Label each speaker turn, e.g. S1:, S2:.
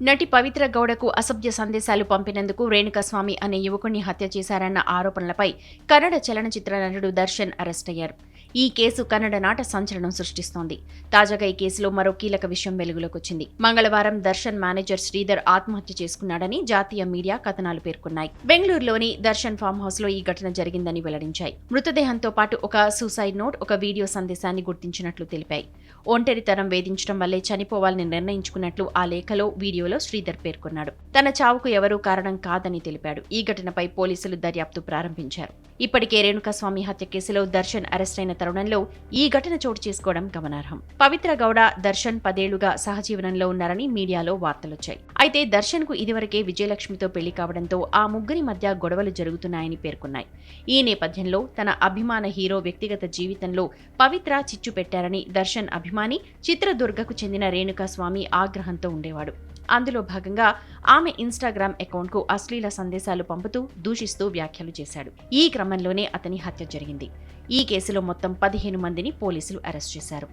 S1: నటి పవిత్ర గౌడకు అసభ్య సందేశాలు పంపినందుకు రేణుకస్వామి అనే యువకుణ్ణి హత్య చేశారన్న ఆరోపణలపై కన్నడ చలనచిత్ర నటుడు దర్శన్ అరెస్టయ్యారు ఈ కేసు కన్నడ నాట సంచలనం సృష్టిస్తోంది. తాజాగా ఈ కేసులో మరో కీలక విషయం వెలుగులోకి వచ్చింది మంగళవారం దర్శన్ మేనేజర్ శ్రీధర్ ఆత్మహత్య చేసుకున్నాడని జాతీయ మీడియా కథనాలు పేర్కొన్నాయి. బెంగళూరులోని దర్శన్ ఫామ్ హౌస్లో ఈ ఘటన జరిగిందని వెల్లడించాయి. మృతదేహంతో పాటు ఒక సూసైడ్ నోట్ ఒక వీడియో సందేశాన్ని గుర్తించినట్లు తెలిపాయి. ఒంటరితనం వేధించడం వల్లే చనిపోవాలని నిర్ణయించుకున్నట్లు ఆ లేఖలో వీడియోలో శ్రీధర్ పేర్కొన్నాడు. తన చావుకు ఎవరూ కారణం కాదని తెలిపాడు. ఈ ఘటనపై పోలీసులు దర్యాప్తు ప్రారంభించారు. ఇప్పటికే రేణుకాస్వామి హత్య కేసులో దర్శన్ అరెస్ట్ అయిన తరుణంలో ఈ ఘటన చోటు చేసుకోవడం గమనార్హం. పవిత్ర గౌడ దర్శన్ పదేళ్ళుగా సహజీవనంలో ఉన్నారని మీడియాలో వార్తలొచ్చాయి. అయితే దర్శన్కు ఇదివరకే విజయలక్ష్మితో పెళ్ళి కావడంతో ఆ ముగ్గురి మధ్య గొడవలు జరుగుతున్నాయని పేర్కొన్నాయి. ఈ నేపథ్యంలో తన అభిమాన హీరో వ్యక్తిగత జీవితంలో పవిత్ర చిచ్చు పెట్టారని దర్శన్ అభిమాని చిత్రదుర్గకు చెందిన రేణుకాస్వామి ఆగ్రహంతో ఉండేవాడు. అందులో భాగంగా ఆమె ఇన్స్టాగ్రామ్ అకౌంట్కు అశ్లీల సందేశాలు పంపుతూ దూషిస్తూ వ్యాఖ్యలు చేశాడు. ఈ క్రమంలోనే అతని హత్య జరిగింది. ఈ కేసులో మొత్తం పదిహేను మందిని పోలీసులు అరెస్ట్ చేశారు.